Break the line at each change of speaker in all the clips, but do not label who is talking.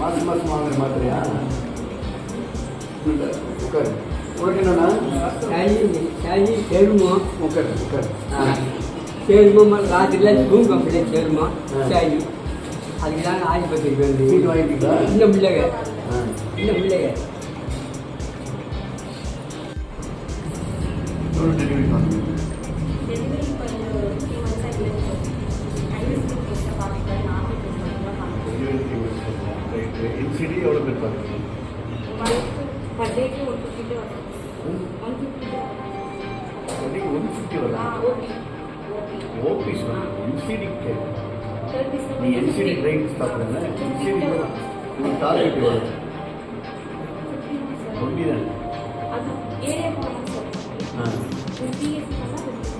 மாசம் மாசம் வாங்குற மாத்திரையா இல்லை உட்காரு. உனக்கு என்னன்னா?
சளி சளி செருமா
உட்காரு உட்காரு.
செருமா ராத்திரில தூங்க அப்படியே செருமா. சளி அதுக்கு தான் ஆஸ்பத்திரிக்கு வந்து
சீட்டு வாங்கிட்டீங்களா?
இன்னும் பிள்ளைங்க இன்னும் பிள்ளைங்க
டெலிவரி பண்ணுங்க ఇన్సిటీ ఎవరో పెట్టారు వన్ ఫిఫ్టీ వల్ల ఓపీ సార్ ఎన్సిడికి నీ ఎన్సిడి
ట్రైన్ స్టాప్ ఎన్సిడిలో నువ్వు
టార్గెట్
ఇవ్వాలి ఉండిదండి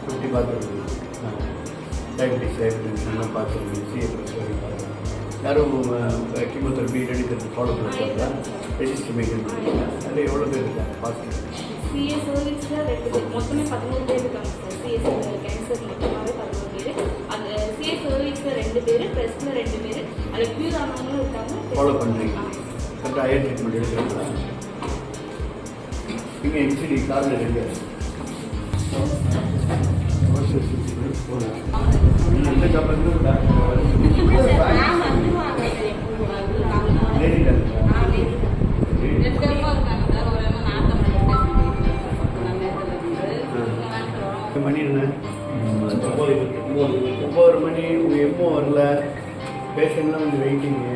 ఫిఫ్టీ బాత్రూమ్ డయాబెటీస్ అయిపోయింది పాత్రలు సిఎఫ్ఎస్ అయిపోయింది யாரும் கீமோதெரபி ரெடிதெரபி ஃபாலோ பண்ணுறாங்களா ரெஜிஸ்டர் பண்ணுறீங்க அதில் எவ்வளோ பேர் இருக்காங்க? பாசிட்டிவ்
சிஎஸ் சர்வீஸில் ரெண்டு பேர். மொத்தமே பதினோரு பேர் இருக்காங்க சார். சிஎஸ் கேன்சர் மொத்தமாகவே பதினோரு பேர். அது சிஎஸ் சர்வீஸில் ரெண்டு பேர் ப்ரெஸ்ஸில் ரெண்டு பேர். அதில் க்யூர் ஆனவங்களும் இருக்காங்க.
ஃபாலோ பண்ணுறீங்க கரெக்டாக ஹையர் ட்ரீட்மெண்ட் எடுக்கிறீங்களா? நீங்கள் என்சிடி காரில் ரெண்டு. எந்த கம்பெனிலும் மணி என்ன? ஒம்பது மணி உங்கள் எம்மோ வரல. பேஷண்ட்லாம் வந்து வெயிட்டிங்கு.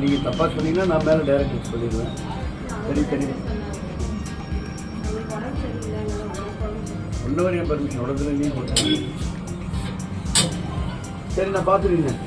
நீங்கள் தப்பாக சொன்னீங்கன்னா நான் மேலே டைரக்டர் சொல்லிடுவேன் சரி சரி. ஒன்று வரையும் பர்மிஷன் உடத்துல நீ சரி நான் பார்த்துருக்கேன்